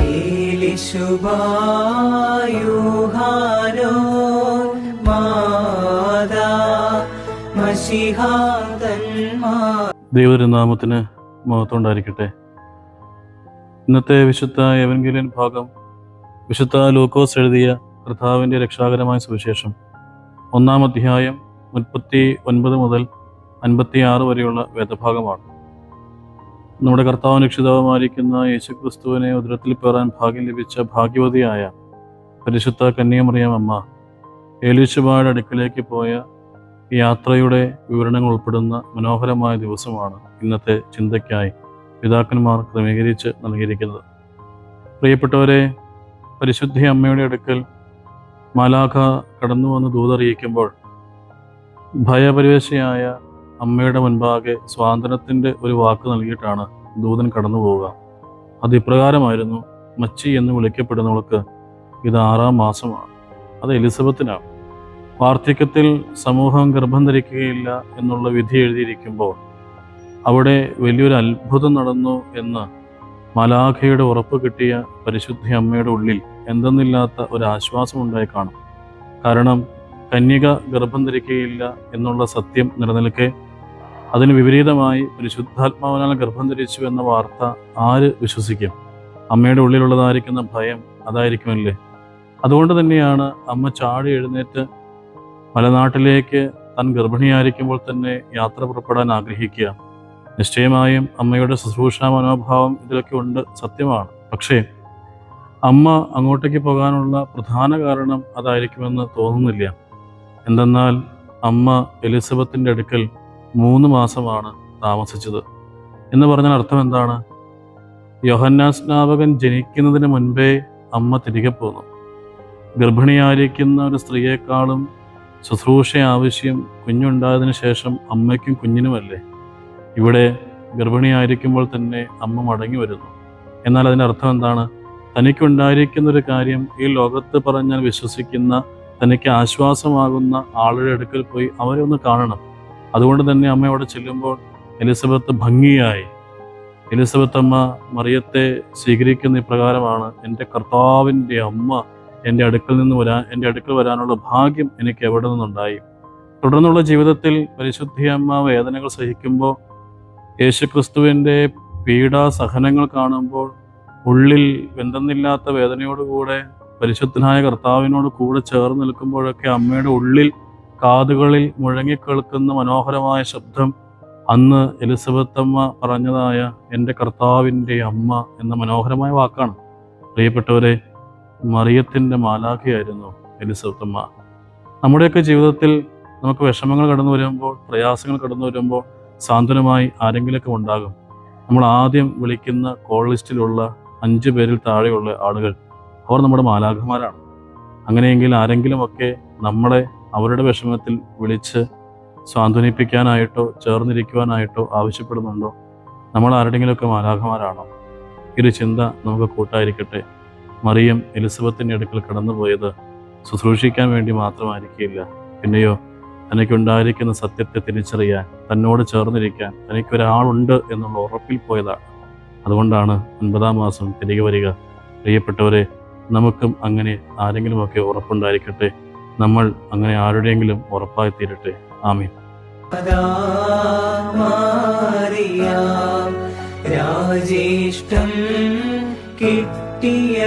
യേലിശുബായുഹാനോ മാതാ ദൈവതിരുനാമത്തിന് മഹത്വമുണ്ടായിരിക്കട്ടെ ഇന്നത്തെ വിശുദ്ധ എവൻഗേലിയൻ ഭാഗം വിശുദ്ധ ലൂക്കോസ് എഴുതിയ കർത്താവിന്റെ രക്ഷാകരമായ സുവിശേഷം. ഒന്നാം അധ്യായം മുപ്പത്തി ഒൻപത് മുതൽ അൻപത്തി ആറ് വരെയുള്ള വേദഭാഗമാണ്. നമ്മുടെ കർത്താവ് രക്ഷിതാവുമായിരിക്കുന്ന യേശുക്രിസ്തുവിനെ ഉദരത്തിൽ പേറാൻ ഭാഗ്യം ലഭിച്ച ഭാഗ്യവതിയായ പരിശുദ്ധ കന്യാമറിയം അമ്മ ഏലീശുബായുടെ അടുക്കിലേക്ക് പോയ യാത്രയുടെ വിവരണങ്ങൾ ഉൾപ്പെടുന്ന മനോഹരമായ ദിവസമാണ് ഇന്നത്തെ ചിന്തയ്ക്കായി പിതാക്കന്മാർ ക്രമീകരിച്ച് നൽകിയിരിക്കുന്നത്. പ്രിയപ്പെട്ടവരെ പരിശുദ്ധി അമ്മയുടെ അടുക്കൽ മാലാഖ കടന്നു വന്ന് ദൂതറിയിക്കുമ്പോൾ ഭയപരിവേശയായ അമ്മയുടെ മുൻപാകെ സ്വാതന്ത്ര്യത്തിന്റെ ഒരു വാക്ക് നൽകിയിട്ടാണ് ദൂതൻ കടന്നു പോവുക. അത് ഇപ്രകാരമായിരുന്നു മച്ചി എന്ന് വിളിക്കപ്പെടുന്നവൾക്ക് ഇത് ആറാം മാസമാണ്. അത് എലിസബത്തിനാണ്. വാർദ്ധക്യത്തിൽ സമൂഹം ഗർഭം ധരിക്കുകയില്ല എന്നുള്ള വിധി എഴുതിയിരിക്കുമ്പോൾ അവിടെ വലിയൊരു അത്ഭുതം നടന്നു എന്ന് മലാഖയുടെ ഉറപ്പ് കിട്ടിയ പരിശുദ്ധി അമ്മയുടെ ഉള്ളിൽ എന്തെന്നില്ലാത്ത ഒരു ആശ്വാസം ഉണ്ടായി കാണും. കാരണം കന്യക ഗർഭം ധരിക്കുകയില്ല എന്നുള്ള സത്യം നിലനിൽക്കെ അതിന് വിപരീതമായി പരിശുദ്ധാത്മാവിനാൽ ഗർഭം ധരിച്ചു എന്ന വാർത്ത ആര് വിശ്വസിക്കും? അമ്മയുടെ ഉള്ളിലുള്ളതായിരിക്കുന്ന ഭയം അതായിരിക്കുമല്ലേ? അതുകൊണ്ട് തന്നെയാണ് അമ്മ ചാടി എഴുന്നേറ്റ് മലനാട്ടിലേക്ക് താൻ ഗർഭിണിയായിരിക്കുമ്പോൾ തന്നെ യാത്ര പുറപ്പെടാൻ ആഗ്രഹിക്കുക. നിശ്ചയമായും അമ്മയുടെ ശുശ്രൂഷ മനോഭാവം ഇതിലൊക്കെ ഉണ്ട് സത്യമാണ്. പക്ഷേ അമ്മ അങ്ങോട്ടേക്ക് പോകാനുള്ള പ്രധാന കാരണം അതായിരിക്കുമെന്ന് തോന്നുന്നില്ല. എന്തെന്നാൽ അമ്മ എലിസബത്തിന്റെ അടുക്കൽ മൂന്ന് മാസമാണ് താമസിച്ചത്. എന്ന് പറഞ്ഞാൽ അർത്ഥം എന്താണ്? യോഹന്നാ സ്നാപകൻ ജനിക്കുന്നതിന് മുൻപേ അമ്മ തിരികെ പോന്നു. ഗർഭിണിയായിരിക്കുന്ന ഒരു സ്ത്രീയെക്കാളും ശുശ്രൂഷ ആവശ്യം കുഞ്ഞുണ്ടായതിനു ശേഷം അമ്മയ്ക്കും കുഞ്ഞിനുമല്ലേ? ഇവിടെ ഗർഭിണിയായിരിക്കുമ്പോൾ തന്നെ അമ്മ മടങ്ങി വരുന്നു. എന്നാൽ അതിന്റെ അർത്ഥം എന്താണ്? തനിക്കുണ്ടായിരിക്കുന്ന ഒരു കാര്യം ഈ ലോകത്ത് പറഞ്ഞാൽ വിശ്വസിക്കുന്ന തനിക്ക് ആശ്വാസമാകുന്ന ആളുടെ അടുക്കൽ പോയി അവരെ ഒന്ന് കാണണം. അതുകൊണ്ട് തന്നെ അമ്മ അവിടെ ചെല്ലുമ്പോൾ എലിസബത്ത് ഭംഗിയായി. എലിസബത്ത് അമ്മ മറിയത്തെ സ്വീകരിക്കുന്ന ഇപ്രകാരമാണ് എന്റെ കർത്താവിന്റെ അമ്മ എന്റെ അടുക്കൽ നിന്ന് വരാൻ എന്റെ അടുക്കൽ വരാനുള്ള ഭാഗ്യം എനിക്ക് എവിടെ നിന്നുണ്ടായി? തുടർന്നുള്ള ജീവിതത്തിൽ പരിശുദ്ധിയമ്മ വേദനകൾ സഹിക്കുമ്പോൾ യേശുക്രിസ്തുവിന്റെ പീഡാ സഹനങ്ങൾ കാണുമ്പോൾ ഉള്ളിൽ വെന്തെന്നില്ലാത്ത വേദനയോടുകൂടെ പരിശുദ്ധനായ കർത്താവിനോട് കൂടെ ചേർന്ന് നിൽക്കുമ്പോഴൊക്കെ അമ്മയുടെ ഉള്ളിൽ കാതുകളിൽ മുഴങ്ങിക്കേൾക്കുന്ന മനോഹരമായ ശബ്ദം അന്ന് എലിസബത്ത് അമ്മ പറഞ്ഞതായ എന്റെ കർത്താവിന്റെ അമ്മ എന്ന മനോഹരമായ വാക്കാണ്. പ്രിയപ്പെട്ടവരെ മറിയത്തിന്റെ മാലാഖയായിരുന്നു അമ്മ. നമ്മുടെയൊക്കെ ജീവിതത്തിൽ നമുക്ക് വിഷമങ്ങൾ കടന്നു വരുമ്പോൾ പ്രയാസങ്ങൾ കടന്നു വരുമ്പോൾ സാന്ത്വനമായി ആരെങ്കിലുമൊക്കെ ഉണ്ടാകും. നമ്മൾ ആദ്യം വിളിക്കുന്ന കോൾ ലിസ്റ്റിലുള്ള അഞ്ച് പേരിൽ താഴെയുള്ള ആളുകൾ അവർ നമ്മുടെ മാലാഖമാരാണ്. അങ്ങനെയെങ്കിൽ ആരെങ്കിലുമൊക്കെ നമ്മളെ അവരുടെ വിഷമത്തിൽ വിളിച്ച് സാന്ത്വനിപ്പിക്കാനായിട്ടോ ചേർന്നിരിക്കുവാനായിട്ടോ ആവശ്യപ്പെടുന്നുണ്ടോ? നമ്മൾ ആരുടെങ്കിലുമൊക്കെ മാലാഖമാരാണോ? ഒരു ചിന്ത നമുക്ക് കൂട്ടായിരിക്കട്ടെ. മറിയം എലിസബത്തിന്റെ അടുക്കൽ കടന്നുപോയത് ശുശ്രൂഷിക്കാൻ വേണ്ടി മാത്രമായിരിക്കില്ല. പിന്നെയോ തനിക്കുണ്ടായിരിക്കുന്ന സത്യത്തെ തിരിച്ചറിയാൻ തന്നോട് ചേർന്നിരിക്കാൻ തനിക്കൊരാളുണ്ട് എന്നുള്ള ഉറപ്പിൽ പോയതാണ്. അതുകൊണ്ടാണ് ഒൻപതാം മാസം തിരികെ വരിക. പ്രിയപ്പെട്ടവരെ നമുക്കും അങ്ങനെ ആരെങ്കിലുമൊക്കെ ഉറപ്പുണ്ടായിരിക്കട്ടെ. നമ്മൾ അങ്ങനെ ആരുടെയെങ്കിലും ഉറപ്പായി തീരട്ടെ ആമീൻ രാജേഷ്ടം കിട്ടിയ